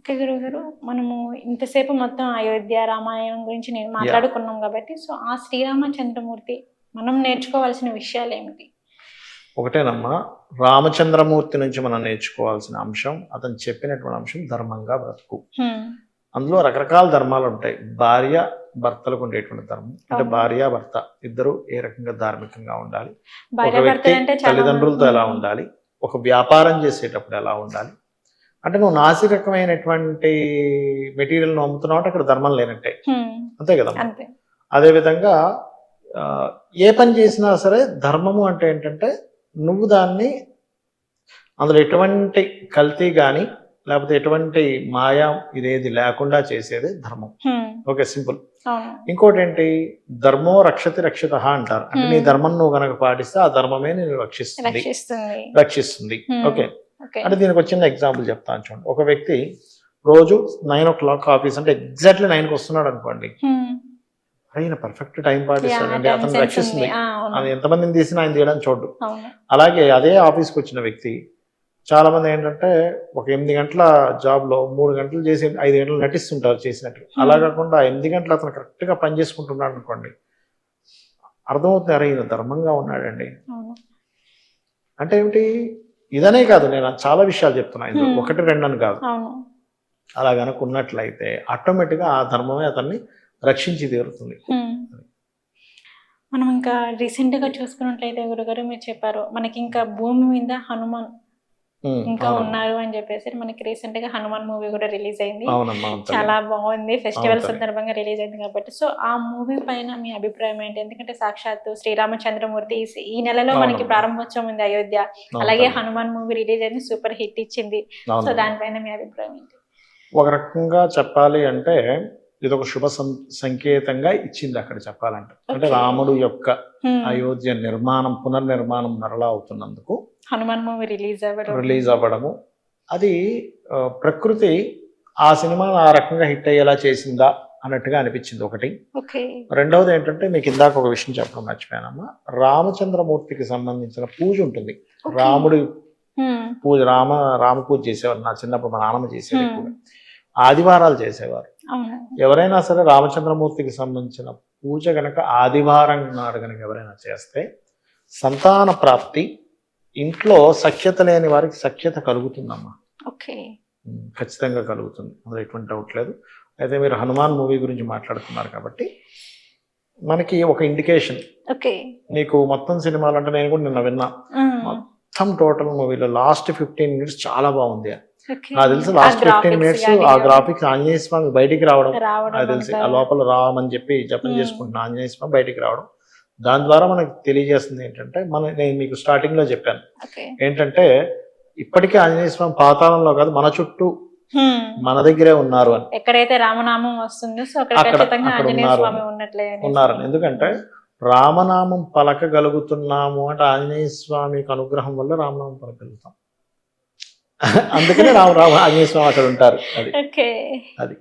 Okay గురువు గారు మనము ఇంతసేపు మొత్తం అయోధ్య రామాయణం గురించి నేను మాట్లాడుకున్నాం కాబట్టి సో ఆ శ్రీరామచంద్రమూర్తి మనం నేర్చుకోవాల్సిన విషయాలు ఏమిటి? ఒకటేనమ్మా రామచంద్రమూర్తి నుంచి మనం నేర్చుకోవాల్సిన అంశం అతను చెప్పినటువంటి అంశం ధర్మంగా బ్రతుకు. అందులో రకరకాల ధర్మాలు ఉంటాయి. భార్య భర్తలకు ఉండేటువంటి ధర్మం. అంటే. భార్య భర్త ఇద్దరు ఏ రకంగా ధార్మికంగా ఉండాలి? ఒక వ్యక్తి తల్లిదండ్రులతో ఎలా ఉండాలి? ఒక వ్యాపారం చేసేటప్పుడు ఎలా ఉండాలి? అంటే నువ్వు నాసిరకమైనటువంటి మెటీరియల్ను అమ్ముతున్నావు అక్కడ ధర్మం లేనట్టే. అంతే కదా అంతే. అదే విధంగా ఆ, ఏ పని చేసినా సరే ధర్మము అంటే ఏంటంటే నువ్వు దాన్ని అందులో ఎటువంటి కల్తీ కానీ లేకపోతే ఎటువంటి మాయా ఇదేది లేకుండా చేసేది ధర్మం. Okay simple. ఇంకోటి ఏంటి ధర్మో రక్షతి రక్షిత అంటారు. అంటే నీ. ధర్మం నువ్వు కనుక పాటిస్తే ఆ ధర్మమే నేను రక్షిస్తుంది. రక్షిస్తుంది. ఓకే. అంటే దీనికి ఒక చిన్న ఎగ్జాంపుల్ చెప్తాను చూడండి. ఒక వ్యక్తి రోజు నైన్ ఓ క్లాక్ ఆఫీస్ అంటే ఎగ్జాక్ట్లీ నైన్కి వస్తున్నాడు అనుకోండి. హ్మ్. ఆయన పర్ఫెక్ట్ టైం పాటిస్తాడండి. Yeah, అతను రక్షిస్తుంది. అది ఎంతమందిని తీసినా ఆయన తీయడం చూడు అలాగే అదే ఆఫీస్కి వచ్చిన వ్యక్తి చాలా మంది ఏంటంటే ఒక ఎనిమిది గంటల జాబ్లో మూడు గంటలు చేసి ఐదు గంటలు నటిస్తుంటారు చేసినట్లు అలా కాకుండా ఎనిమిది గంటలు అతను కరెక్ట్గా పని చేసుకుంటున్నాడు అనుకోండి. అర్థమవుతుంది అరే ఈయన ధర్మంగా ఉన్నాడండి. అంటే ఏమిటి? ఇదనే కాదు నేను చాలా విషయాలు చెప్తున్నా Hmm. ఒకటి రెండు అని కాదు అలా గనక ఉన్నట్లయితే ఆటోమేటిక్గా ఆ ధర్మమే అతన్ని రక్షించి తీరుతుంది. మనం ఇంకా రీసెంట్గా చూసుకున్నట్లయితే గురుగారు మీరు చెప్పారు మనకి ఇంకా భూమి మీద హనుమాన్ ఇంకా. ఉన్నారు అని చెప్పేసి మనకి రీసెంట్గా హనుమాన్ మూవీ కూడా రిలీజ్ అయింది. చాలా బాగుంది ఫెస్టివల్. సందర్భంగా రిలీజ్ అయింది కాబట్టి సో ఆ మూవీ పైన మీ అభిప్రాయం ఏంటి ఎందుకంటే సాక్షాత్తు శ్రీరామచంద్రమూర్తి ఈ- నెలలో మనకి. ప్రారంభోత్సవం ఉంది అయోధ్య అలాగే. హనుమాన్ మూవీ రిలీజ్ అయింది సూపర్ హిట్ ఇచ్చింది సో. దానిపైన మీ అభిప్రాయం ఏంటి ఒక రకంగా చెప్పాలి అంటే ఇది ఒక శుభ సం- సంకేతంగా ఇచ్చింది అక్కడ చెప్పాలంటే. అంటే. రాముడు యొక్క. అయోధ్య నిర్మాణం పునర్నిర్మాణం మరలా అవుతున్నందుకు హనుమాన్ మూవీ రిలీజ్ అవ్వడం. రిలీజ్ అవ్వడము. అది ప్రకృతి ఆ సినిమాను ఆ రకంగా హిట్ అయ్యేలా చేసిందా అన్నట్టుగా అనిపించింది ఒకటి. రెండవది ఏంటంటే మీకు ఇందాక ఒక విషయం చెప్పడం మర్చిపోయానమ్మా. రామచంద్రమూర్తికి సంబంధించిన పూజ ఉంటుంది. రాముడి. పూజ రామ రామ పూజ చేసేవారు. నా చిన్నప్పుడు మా నాన్నమ్మ చేసేది ఆదివారాలు చేసేవారు. ఎవరైనా సరే రామచంద్రమూర్తికి సంబంధించిన పూజ గనక ఆదివారం నాడు గనక ఎవరైనా చేస్తే సంతాన ప్రాప్తి ఇంట్లో సఖ్యత లేని వారికి సఖ్యత కలుగుతుందమ్మా. ఓకే. ఖచ్చితంగా కలుగుతుంది. అందులో ఎటువంటి డౌట్ లేదు. అయితే మీరు హనుమాన్ మూవీ గురించి మాట్లాడుతున్నారు కాబట్టి మనకి ఒక ఇండికేషన్. ఓకే. నీకు మొత్తం సినిమాలు అంటే నేను కూడా నిన్న విన్నా. మొత్తం టోటల్ మూవీలో లాస్ట్ ఫిఫ్టీన్ మినిట్స్ చాలా బాగుంది. ఓకే. నాకు తెలిసి లాస్ట్ ఫిఫ్టీన్ మినిట్స్ ఆ గ్రాఫిక్స్ ఆంజనేయ స్వామి బయటికి రావడం అది తెలిసి. ఆ లోపల రామని చెప్పి జపం. చేసుకుంటున్న ఆంజనేయ స్వామి బయటికి రావడం. దాని ద్వారా మనకి తెలియజేస్తుంది ఏంటంటే మన నేను మీకు స్టార్టింగ్లో చెప్పాను. ఏంటంటే ఇప్పటికీ ఆంజనేయ స్వామి పాతాళంలో కాదు మన చుట్టూ. మన దగ్గరే ఉన్నారు అని. ఎక్కడైతే రామనామం వస్తుందో సో అక్కడ ఉన్నారు. ఎందుకంటే రామనామం పలకగలుగుతున్నాము అంటే ఆంజనేయ స్వామికి అనుగ్రహం వల్ల రామనామం పలకగలుగుతాం. అందుకనే రామ రామ ఆంజనేయ స్వామి అక్కడ ఉంటారు. అది. ఓకే. అది.